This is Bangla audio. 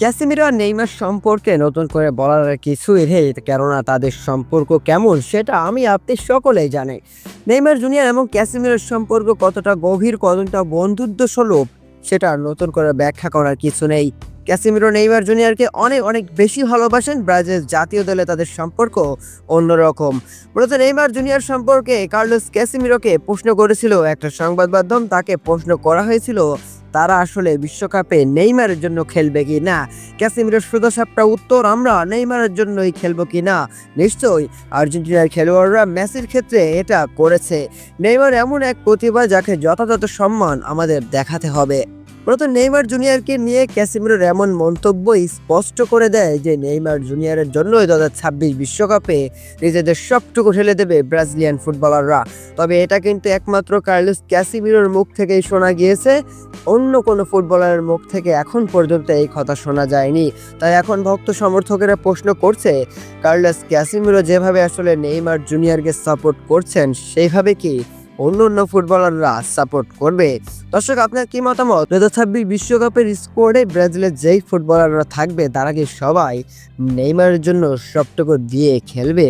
ক্যাসিমিরো আর নেইমার সম্পর্কে নতুন করে বলার কিছুই নেই, কেননা তাদের সম্পর্ক কেমন সেটা আমি আপনি সকলেই জানে। নেইমার জুনিয়র এবং ক্যাসিমিরোর সম্পর্ক কতটা গভীর, কতটা বন্ধুত্ব স্বরূপ সেটা নতুন করে ব্যাখ্যা করার কিছু নেই। ক্যাসিমিরো নেইমার জুনিয়রকে অনেক অনেক বেশি ভালোবাসেন, ব্রাজিল জাতীয় দলে তাদের সম্পর্ক অন্যরকম। মূলত নেইমার জুনিয়র সম্পর্কে কার্লোস ক্যাসিমিরোকে প্রশ্ন করেছিল, একটা সংবাদ মাধ্যম তাকে প্রশ্ন করা হয়েছিল তারা আসলে বিশ্বকাপে নেইমারের জন্য খেলবে কি না? ক্যাসিমিরোর সাপটা উত্তর, আমরা নেইমারের জন্যই খেলব কি না? নিশ্চয়ই আর্জেন্টিনার খেলোয়াড়রা মেসির ক্ষেত্রে এটা করেছে। নেইমার এমন এক প্রতিভা যাকে যথাযথ সম্মান আমাদের দেখাতে হবে। মূলত নেইমার জুনিয়রকে নিয়ে ক্যাসিমিরোর এমন মন্তব্য স্পষ্ট করে দেয় যে নেইমার জুনিয়রের জন্যই দু হাজার ছাব্বিশ বিশ্বকাপে নিজেদের সবটুকু ঠেলে দেবে ব্রাজিলিয়ান ফুটবলাররা। তবে এটা কিন্তু একমাত্র কার্লোস ক্যাসিমিরোর মুখ থেকেই শোনা গিয়েছে। অন্য কোনো ফুটবলারের মুখ থেকে এখন পর্যন্ত এই কথা শোনা যায়নি। তাই এখন ভক্ত সমর্থকেরা প্রশ্ন করছে, কার্লোস ক্যাসিমিরো যেভাবে আসলে নেইমার জুনিয়রকে সাপোর্ট করছেন, সেইভাবে কি অন্য অন্য ফুটবলাররা সাপোর্ট করবে। দর্শক, আপনার কি মতামত? দু ছাব্বিশ বিশ্বকাপের স্কোয়াডে ব্রাজিলের যেই ফুটবলাররা থাকবে, তারা কি সবাই নেইমারের জন্য সবটুকু দিয়ে খেলবে?